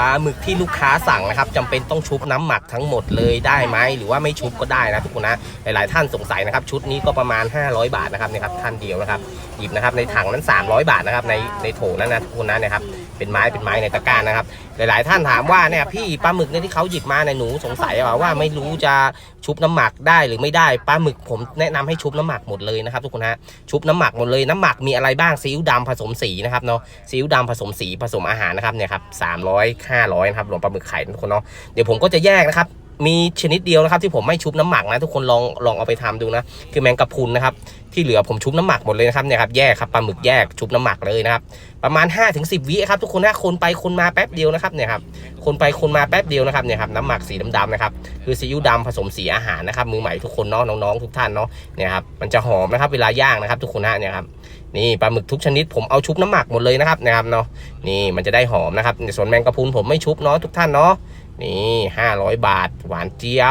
ปลาหมึกที่ลูกค้าสั่งนะครับจำเป็นต้องชุบน้ำหมักทั้งหมดเลยได้ไหมหรือว่าไม่ชุบก็ได้นะทุกคนนะหลายๆท่านสงสัยนะครับ ชุดนี้ก็ประมาณ 500 บาทนะครับนี่ครับท่านเดียวนะครับหยิบนะครับในถังนั้น 300 บาทนะครับในในโถนั้นนะทุกคนนะเนะครับเป็นไม้เป็นไม้ในตะกร้านะครับ หลายๆ ท่านถามว่าเนี่ยพี่ปลาหมึกเนี่ยที่เขาหยิบมาในยหนูสงสัยว่าว่าไม่รู้จะชุบน้ำหมักได้หรือไม่ได้ปลาหมึกผมแนะนำให้ชุบน้ำหมักหมดเลยนะครับทุกคนฮะชุบน้ำหมักหมดเลยน้ำหมักมีอะไรบ้างซีอิ๊วดำผสมสีนะครับเนาะซีอิ๊วดำผสมสีผสมอาหารนะครับเนี่ยครับสามร้อยห้าร้อยนะครับรวมปลาหมึกไข่ทุกคนเนาะเดี๋ยวผมก็จะแยกนะครับมีชนิดเดียวนะครับที่ผมไม่ชุบน้ำหมักนะทุกคนลองลองเอาไปทำดูนะ คือแมงกะพรุนนะครับที่เหลือผมชุบน้ำหมักหมดเลยนะครับเนี่ยครับแยกครับปลาหมึกแยกชุบน้ำหมักเลยนะครับประมาณ 5-10 วิครับทุกคนนะคนไปคนมาแป๊บเดียวนะครับเนี่ยครับคนไปคนมาแป๊บเดียวนะครับเนี่ยครับน้ำหมักสีดำๆนะครับคือซีอิ๊วดำผสมสีอาหารนะครับมือใหม่ทุกคนเนาะน้องๆทุกท่านเนาะเนี่ยครับมันจะหอมนะครับเวลาย่างนะครับทุกคนนะเนี่ยครับ นี่ปลาหมึกทุกชนิดผมเอาชุบน้ำหมักหมดเลยนะครับนะครับเนาะนี่มันจะได้หอมนะครับส่วนแมงกะพรุนผมไม่ชุบเนาะทุกท่านเนาะนี่500 บาท หวานเจี๊ยบ